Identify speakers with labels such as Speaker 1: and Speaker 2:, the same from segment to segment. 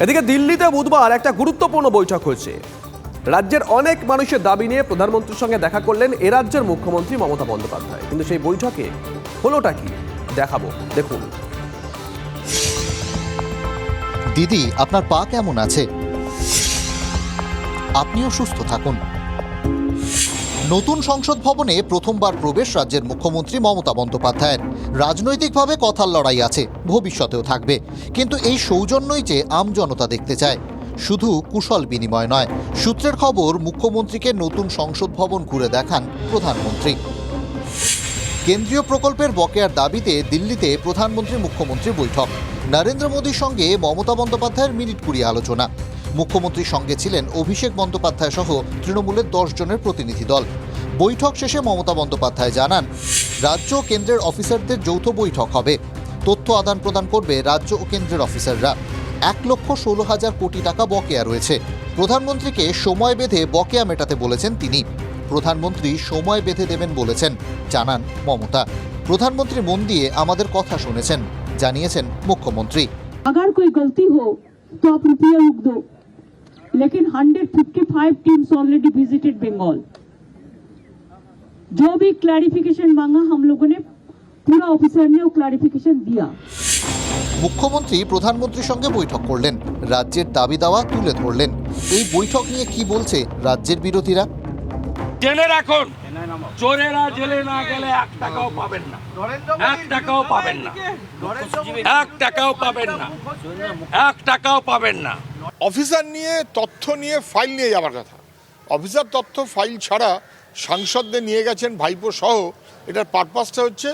Speaker 1: এদিকে দিল্লিতে বুধবার একটা গুরুত্বপূর্ণ বৈঠক হয়েছে। রাজ্যের অনেক মানুষের দাবি নিয়ে প্রধানমন্ত্রীর সঙ্গে দেখা করলেন এ রাজ্যের মুখ্যমন্ত্রী মমতা বন্দ্যোপাধ্যায়। কিন্তু সেই বৈঠকে হলোটা কি? দেখাবো। দেখুন।
Speaker 2: দিদি, আপনার পা কেমন আছে? আপনিও সুস্থ থাকুন। নতুন সংসদ ভবনে প্রথমবার প্রবেশ রাজ্যের মুখ্যমন্ত্রী মমতা বন্দ্যোপাধ্যায়ের। রাজনৈতিকভাবে কথার লড়াই আছে, ভবিষ্যতেও থাকবে। কিন্তু এই সৌজন্যই যে আমজনতা দেখতে চায়, শুধু কুশল বিনিময় নয়। সূত্রের খবর, মুখ্যমন্ত্রীকে নতুন সংসদ ভবন ঘুরে দেখান প্রধানমন্ত্রী। কেন্দ্রীয় প্রকল্পের বকেয়ার দাবিতে দিল্লিতে প্রধানমন্ত্রী মুখ্যমন্ত্রী বৈঠক। নরেন্দ্র মোদীর সঙ্গে মমতা বন্দ্যোপাধ্যায়ের মিনিট কুড়ি আলোচনা। মুখ্যমন্ত্রীর সঙ্গে ছিলেন অভিষেক বন্দ্যোপাধ্যায় সহ তৃণমূলের দশ জনের প্রতিনিধি দল। বৈঠক শেষে মমতা বন্দ্যোপাধ্যায় জানান, রাজ্য ও কেন্দ্রের অফিসারদের যৌথ বৈঠক হবে। তথ্য আদান প্রদান করবে রাজ্য ও কেন্দ্রের অফিসাররা। এক লক্ষ ষোলো হাজার কোটি টাকা বকেয়া রয়েছে। প্রধানমন্ত্রীকে সময় বেঁধে বকেয়া মেটাতে বলেছেন তিনি। প্রধানমন্ত্রী সময় বেঁধে দেবেন বলেছেন জানান মমতা। প্রধানমন্ত্রী মন দিয়ে আমাদের কথা শুনেছেন, জানিয়েছেন মুখ্যমন্ত্রী।
Speaker 3: আগার কোই গলতি হো, তো আপ রুপিয়া রুক দো। लेकिन 155 टीम्स ऑलरेडी विजिटेड बंगाल जो भी क्लैरिफिकेशन मांगा हम लोगों ने पूरा ऑफिसर ने वो क्लैरिफिकेशन दिया
Speaker 2: মুখ্যমন্ত্রী প্রধানমন্ত্রীর সঙ্গে বৈঠক করলেন রাজ্যের দাবি দাওয়া তুলে ধরলেন এই বৈঠক নিয়ে কি বলছে রাজ্যের বিরোধীরা
Speaker 4: জেনে রাখুন চোরেরা জেলে না গেলে এক টাকাও পাবেন না এক টাকাও পাবেন না এক টাকাও পাবেন না এক টাকাও পাবেন না
Speaker 5: অফিসার নিয়ে তথ্য নিয়ে ফাইল নিয়ে যাওয়ার কথা। অফিসার তথ্য ফাইল ছাড়া সাংসদদের নিয়ে গেছেন ভাইপো সহ। এটার পারপাসটা হচ্ছে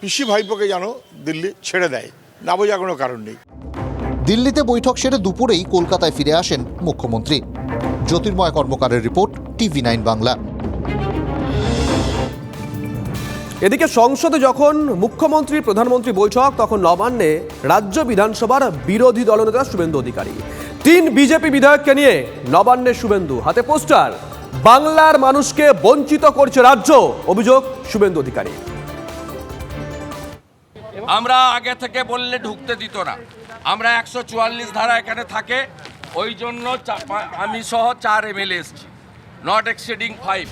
Speaker 5: পিসি ভাইপোকে যেন দিল্লি ছেড়ে দেয়। না বোঝা কোনো কারণ নেই।
Speaker 2: দিল্লিতে বৈঠক সেরে দুপুরেই কলকাতায় ফিরে আসেন মুখ্যমন্ত্রী। জ্যোতির্ময় কর্মকারের রিপোর্ট টিভি নাইন বাংলা।
Speaker 1: এদিকে সংসদে যখন মুখ্যমন্ত্রী প্রধানমন্ত্রী বৈঠক তখন নবান্নে রাজ্য বিধানসভার বিরোধী দলনেতা শুভেন্দু অধিকারী। তিন বিজেপি বিধায়ককে নিয়ে নবান্নে শুভেন্দু হাতে পোস্টার। বাংলার মানুষকে বঞ্চিত করছে রাজ্য অভিযোগ শুভেন্দু অধিকারী।
Speaker 4: আমরা আগে থেকে বললে ঢুকতে দিত না। আমরা একশো চুয়াল্লিশ ধারা এখানে থাকে ওই জন্য আমি সহ চার এমএলএ এসছি। নট এক্সিডিং ফাইভ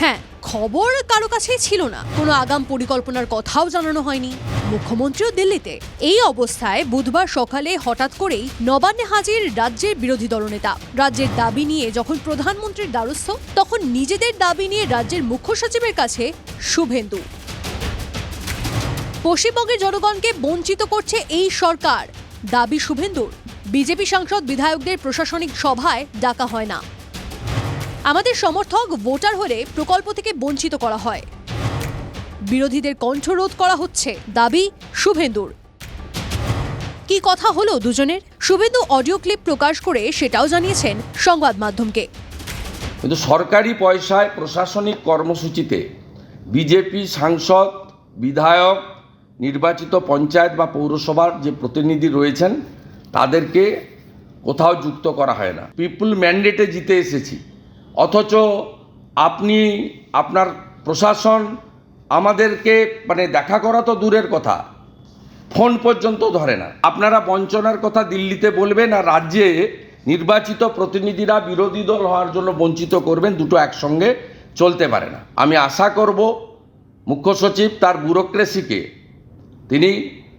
Speaker 6: হ্যাঁ খবর কারও কাছেই ছিল না। কোনো আগাম পরিকল্পনার কথাও জানানো হয়নি। মুখ্যমন্ত্রীও দিল্লিতে। এই অবস্থায় বুধবার সকালে হঠাৎ করেই নবান্নে হাজির রাজ্যের বিরোধী দলনেতা। রাজ্যের দাবি নিয়ে যখন প্রধানমন্ত্রীর দ্বারস্থ, তখন নিজেদের দাবি নিয়ে রাজ্যের মুখ্য সচিবের কাছে শুভেন্দু। পশ্চিমবঙ্গের জনগণকে বঞ্চিত করছে এই সরকার। দাবি শুভেন্দুর। বিজেপি সাংসদ বিধায়কদের প্রশাসনিক সভায় ডাকা হয় না। আমাদের সমর্থক, ভোটার হলে প্রকল্প থেকে বঞ্চিত করা হয়। বিরোধীদের কণ্ঠরোধ করা হচ্ছে। দাবি শুভেন্দুর। কি কথা হলো দুজনের? শুভেন্দু অডিও ক্লিপ প্রকাশ করে সেটাও জানিয়েছেন সংবাদ মাধ্যমকে।
Speaker 4: কিন্তু সরকারি পয়সায় প্রশাসনিক কর্মসূচিতে বিজেপি সাংসদ, বিধায়ক, নির্বাচিত পঞ্চায়েত বা পৌরসভার যে প্রতিনিধি রয়েছেন, তাদেরকে কোথাও যুক্ত করা হয় না। পিপুল ম্যান্ডেটে জিতে এসেছি। অথচ আপনি, আপনার প্রশাসন আমাদেরকে মানে দেখা করা তো দূরের কথা, ফোন পর্যন্ত ধরে না। আপনারা বঞ্চনার কথা দিল্লিতে বলবেন আর রাজ্যে নির্বাচিত প্রতিনিধিরা বিরোধী দল হওয়ার জন্য বঞ্চিত করবেন, দুটো একসঙ্গে চলতে পারে না। আমি আশা করব মুখ্য সচিব তার ব্যুরোক্রেসিকে তিনি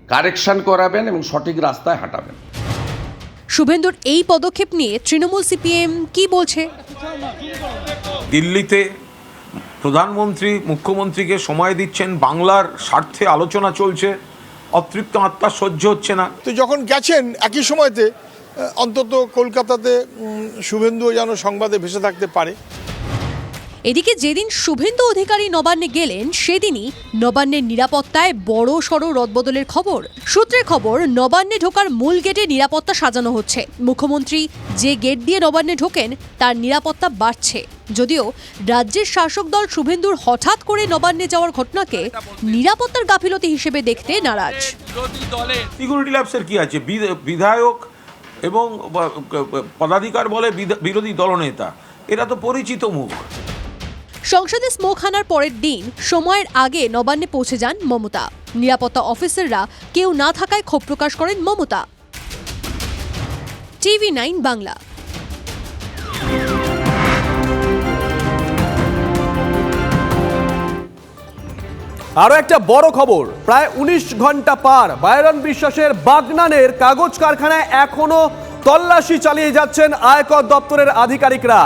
Speaker 4: কারেকশন করাবেন এবং সঠিক রাস্তায় হাঁটাবেন।
Speaker 6: শুভেন্দুর এই পদক্ষেপ নিয়ে তৃণমূল সিপিএম কি বলছে?
Speaker 7: দিল্লিতে প্রধানমন্ত্রী মুখ্যমন্ত্রীকে সময় দিচ্ছেন বাংলার স্বার্থে আলোচনা চলছে অতৃপ্ত আত্মা সহ্য হচ্ছে না।
Speaker 5: তো যখন গেছেন একই সময়তে অন্তত কলকাতাতে শুভেন্দুও যেন সংবাদে ভেসে থাকতে পারে।
Speaker 6: এদিকে যেদিন শুভেন্দু অধিকারী নবান্নে গেলেন, সেদিনই নবান্নের নিরাপত্তায় বড় সড় রদবদলের খবর। সূত্রের খবর, নবান্নে ঢোকার মূল গেটে নিরাপত্তা সাজানো হচ্ছে। মুখ্যমন্ত্রী যে গেট দিয়ে নবান্নে ঢোকেন, তার নিরাপত্তা বাড়ছে। যদিও রাজ্যের শাসক দল শুভেন্দুর হঠাৎ করে নবান্নে যাওয়ার ঘটনাকে নিরাপত্তার গাফিলতি হিসেবে দেখতে নারাজ।
Speaker 7: কি আছে? বিধ- বিধায়ক এবং পদাধিকার বলে বিরোধী দলনেতা। এরা তো পরিচিত মুখ।
Speaker 6: সংসদে স্মোক হানার পরের দিন সময়ের আগে নবান্নে পৌঁছে যান মমতা। নিরাপত্তা অফিসাররা কেউ না থাকায় ক্ষোভ প্রকাশ করেন মমতা। TV nine Bangla.
Speaker 1: আরও একটা বড় খবর, প্রায় উনিশ ঘণ্টা পার বায়রন বিশ্বাসের বাগনানের কাগজ কারখানায় এখনও তল্লাশি চালিয়ে যাচ্ছেন আয়কর দপ্তরের আধিকারিকরা।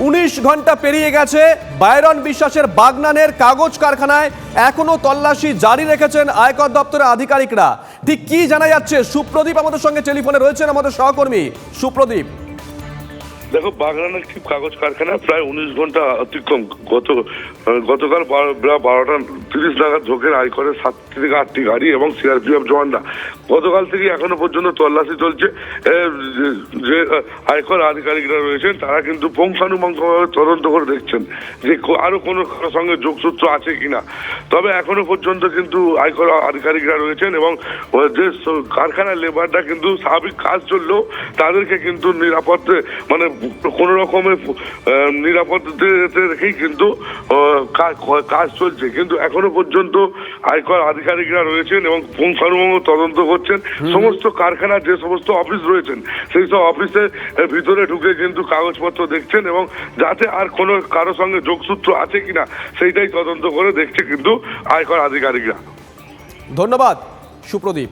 Speaker 1: উনিশ ঘণ্টা পেরিয়ে গেছে। বায়রন বিশ্বাসের বাগনানের কাগজ কারখানায় এখনও তল্লাশি জারি রেখেছেন আয়কর দপ্তরের আধিকারিকরা। ঠিক কি জানা যাচ্ছে? সুপ্রদীপ আমাদের সঙ্গে টেলিফোনে রয়েছেন আমাদের সহকর্মী। সুপ্রদীপ।
Speaker 8: দেখো বাগনান একটি কাগজ কারখানা প্রায় উনিশ ঘণ্টা অতিক্রম। গত গতকাল বারোটা তিরিশ নাগাদ ঢোকেন আয়করের সাত থেকে আটটি গাড়ি এবং সিআরপিএফ জওয়ানরা। গতকাল থেকে এখনও পর্যন্ত তল্লাশি চলছে। যে- আয়কর আধিকারিকরা রয়েছেন, তারা কিন্তু পুঙ্খানুপুঙ্খভাবে তদন্ত করে দেখছেন যে আরও কোনো কারোর সঙ্গে যোগসূত্র আছে কিনা। তবে এখনও পর্যন্ত কিন্তু আয়কর আধিকারিকরা রয়েছেন এবং যে কারখানার লেবাররা কিন্তু স্বাভাবিক কাজ চললেও তাদেরকে কিন্তু নিরাপদে মানে কোন রকমের নিরাপদে রেখেই কিন্তু কাজ চলছে। কিন্তু এখনও পর্যন্ত আয়কর আধিকারিকরা রয়েছেন এবং পুঙ্খানুপুঙ্খ তদন্ত করছেন। সমস্ত কারখানার যে সমস্ত অফিস রয়েছেন সেই সব অফিসের ভিতরে ঢুকে কিন্তু কাগজপত্র দেখছেন এবং যাতে আর কোনো কারও সঙ্গে যোগসূত্র আছে কিনা সেইটাই তদন্ত করে দেখছে কিন্তু আয়কর আধিকারিকরা।
Speaker 1: ধন্যবাদ সুপ্রদীপ।